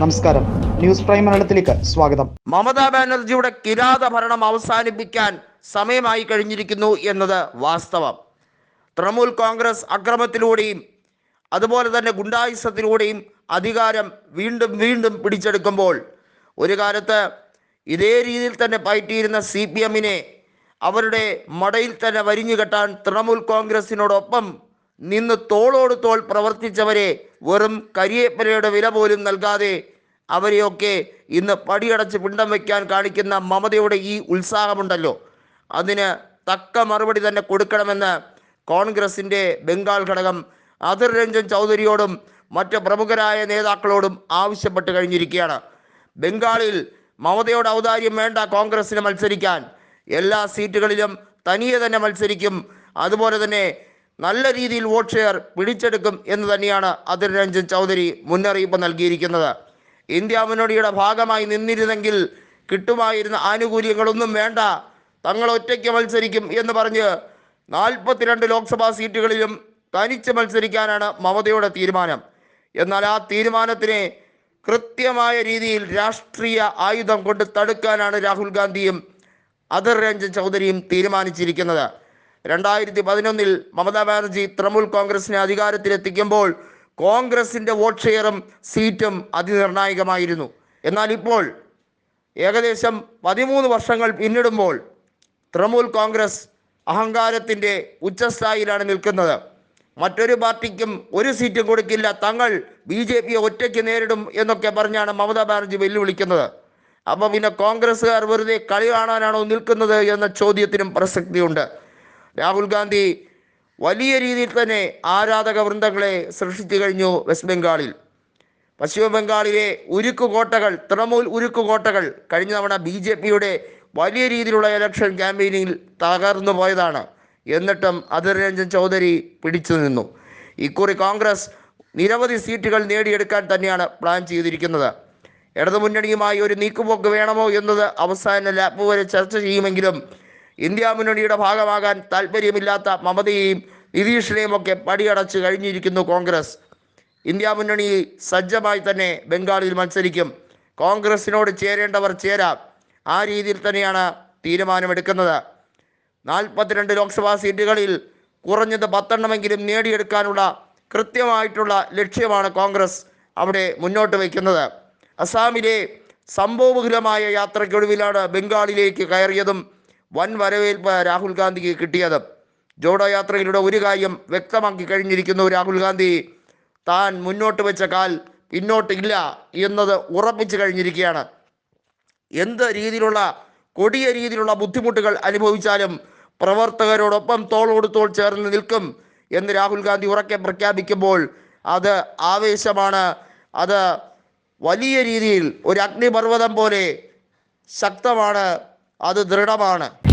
നമസ്കാരം. News prime മലയാളത്തിലേക്ക് സ്വാഗതം. മമതാ ബാനർജിയുടെ കിരാത ഭരണം അവസാനിപ്പിക്കാൻ സമയമായി കഴിഞ്ഞിരിക്കുന്നു എന്നത് വാസ്തവം. തൃണമൂൽ കോൺഗ്രസ് അക്രമത്തിലൂടെയും അതുപോലെ തന്നെ ഗുണ്ടായുസത്തിലൂടെയും അധികാരം വീണ്ടും വീണ്ടും പിടിച്ചെടുക്കുമ്പോൾ ഒരു കാലത്ത് ഇതേ രീതിയിൽ തന്നെ പയറ്റിയിരുന്ന സി പി എമ്മിനെ അവരുടെ മടയിൽ തന്നെ വരിഞ്ഞുകെട്ടാൻ തൃണമൂൽ കോൺഗ്രസിനോടൊപ്പം നിന്ന് തോളോട് തോൾ പ്രവർത്തിച്ചവരെ വെറും കരിയേപ്പനയുടെ വില പോലും നൽകാതെ അവരെയൊക്കെ ഇന്ന് പടിയടച്ച് പിണ്ടം വയ്ക്കാൻ കാണിക്കുന്ന മമതയുടെ ഈ ഉത്സാഹമുണ്ടല്ലോ. അതിന് തക്ക മറുപടി തന്നെ കൊടുക്കണമെന്ന് കോൺഗ്രസിന്റെ ബംഗാൾ ഘടകം അധിർ രഞ്ജൻ ചൗധരിയോടും മറ്റ് പ്രമുഖരായ നേതാക്കളോടും ആവശ്യപ്പെട്ട് കഴിഞ്ഞിരിക്കുകയാണ്. ബംഗാളിൽ മമതയുടെ ഔദാര്യം വേണ്ട കോൺഗ്രസിന് മത്സരിക്കാൻ എല്ലാ സീറ്റുകളിലും തനിയെ തന്നെ മത്സരിക്കും. അതുപോലെ തന്നെ നല്ല രീതിയിൽ വോട്ട് ഷെയർ പിടിച്ചെടുക്കും എന്ന് തന്നെയാണ് അതിർ രഞ്ജൻ ചൗധരി മുന്നറിയിപ്പ് നൽകിയിരിക്കുന്നത്. ഇന്ത്യ മുന്നണിയുടെ ഭാഗമായി നിന്നിരുന്നെങ്കിൽ കിട്ടുമായിരുന്ന ആനുകൂല്യങ്ങളൊന്നും വേണ്ട. തങ്ങൾ ഒറ്റയ്ക്ക് മത്സരിക്കും എന്ന് പറഞ്ഞ് നാൽപ്പത്തിരണ്ട് ലോക്സഭാ സീറ്റുകളിലും തനിച്ച് മത്സരിക്കാനാണ് മമതയുടെ തീരുമാനം. എന്നാൽ ആ തീരുമാനത്തിനെ കൃത്യമായ രീതിയിൽ രാഷ്ട്രീയ ആയുധം കൊണ്ട് തടുക്കാനാണ് രാഹുൽ ഗാന്ധിയും അധിർ രഞ്ജൻ ചൗധരിയും തീരുമാനിച്ചിരിക്കുന്നത്. രണ്ടായിരത്തി പതിനൊന്നിൽ മമതാ ബാനർജി തൃണമൂൽ കോൺഗ്രസിനെ അധികാരത്തിലെത്തിക്കുമ്പോൾ കോൺഗ്രസിന്റെ വോട്ട് ഷെയറും സീറ്റും അതിനിർണായകമായിരുന്നു. എന്നാൽ ഇപ്പോൾ ഏകദേശം പതിമൂന്ന് വർഷങ്ങൾ പിന്നിടുമ്പോൾ തൃണമൂൽ കോൺഗ്രസ് അഹങ്കാരത്തിന്റെ ഉച്ചസ്ഥായിലാണ് നിൽക്കുന്നത്. മറ്റൊരു പാർട്ടിക്കും ഒരു സീറ്റും കൊടുക്കില്ല. തങ്ങൾ ബി ജെ പിയെ ഒറ്റയ്ക്ക് നേരിടും എന്നൊക്കെ പറഞ്ഞാണ് മമതാ ബാനർജി വെല്ലുവിളിക്കുന്നത്. അപ്പോൾ പിന്നെ കോൺഗ്രസ്സുകാർ വെറുതെ കളി കാണാനാണോ നിൽക്കുന്നത് എന്ന ചോദ്യത്തിനും പ്രസക്തിയുണ്ട്. രാഹുൽ ഗാന്ധി വലിയ രീതിയിൽ തന്നെ ആരാധക വൃന്ദങ്ങളെ സൃഷ്ടിച്ചു കഴിഞ്ഞു വെസ്റ്റ് ബംഗാളിൽ. പശ്ചിമ ബംഗാളിലെ ഉരുക്കുകോട്ടകൾ തൃണമൂൽ ഉരുക്കുകോട്ടകൾ കഴിഞ്ഞ തവണ ബി ജെ പിയുടെ വലിയ രീതിയിലുള്ള ഇലക്ഷൻ ക്യാമ്പയിനിൽ തകർന്നു പോയതാണ്. എന്നിട്ടും അതിർ രഞ്ജൻ ചൗധരി പിടിച്ചു നിന്നു. ഇക്കുറി കോൺഗ്രസ് നിരവധി സീറ്റുകൾ നേടിയെടുക്കാൻ തന്നെയാണ് പ്ലാൻ ചെയ്തിരിക്കുന്നത്. ഇടതുമുന്നണിയുമായി ഒരു നീക്കുപോക്ക് വേണമോ എന്നത് അവസാന ലാപ്പ് വരെ ചർച്ച ചെയ്യുമെങ്കിലും ഇന്ത്യ മുന്നണിയുടെ ഭാഗമാകാൻ താല്പര്യമില്ലാത്ത മമതയെയും നിതീഷിനെയും ഒക്കെ പടിയടച്ച് കഴിഞ്ഞിരിക്കുന്നു കോൺഗ്രസ്. ഇന്ത്യ മുന്നണി സജ്ജമായി തന്നെ ബംഗാളിൽ മത്സരിക്കും. കോൺഗ്രസിനോട് ചേരേണ്ടവർ ചേരാം. ആ രീതിയിൽ തന്നെയാണ് തീരുമാനമെടുക്കുന്നത്. നാൽപ്പത്തിരണ്ട് ലോക്സഭാ സീറ്റുകളിൽ കുറഞ്ഞത് പത്തെണ്ണമെങ്കിലും നേടിയെടുക്കാനുള്ള കൃത്യമായിട്ടുള്ള ലക്ഷ്യമാണ് കോൺഗ്രസ് അവിടെ മുന്നോട്ട് വയ്ക്കുന്നത്. അസാമിലെ സംഭവബഹുലമായ യാത്രയ്ക്കൊടുവിലാണ് ബംഗാളിലേക്ക് കയറിയതും വൻ വരവേൽപ്പ് രാഹുൽ ഗാന്ധിക്ക് കിട്ടിയത്. ജോഡോ യാത്രയിലൂടെ ഒരു കാര്യം വ്യക്തമാക്കി കഴിഞ്ഞിരിക്കുന്നു. രാഹുൽ ഗാന്ധി താൻ മുന്നോട്ട് വെച്ച കാൽ പിന്നോട്ടില്ല എന്നത് ഉറപ്പിച്ചു കഴിഞ്ഞിരിക്കുകയാണ്. എന്ത് രീതിയിലുള്ള കൊടിയ രീതിയിലുള്ള ബുദ്ധിമുട്ടുകൾ അനുഭവിച്ചാലും പ്രവർത്തകരോടൊപ്പം തോളോട് തോൾ ചേർന്ന് നിൽക്കും എന്ന് രാഹുൽ ഗാന്ധി ഉറക്കെ പ്രഖ്യാപിക്കുമ്പോൾ അത് ആവേശമാണ്. അത് വലിയ രീതിയിൽ ഒരു അഗ്നിപർവതം പോലെ ശക്തമാണ്. അത് ദൃഢമാണ്.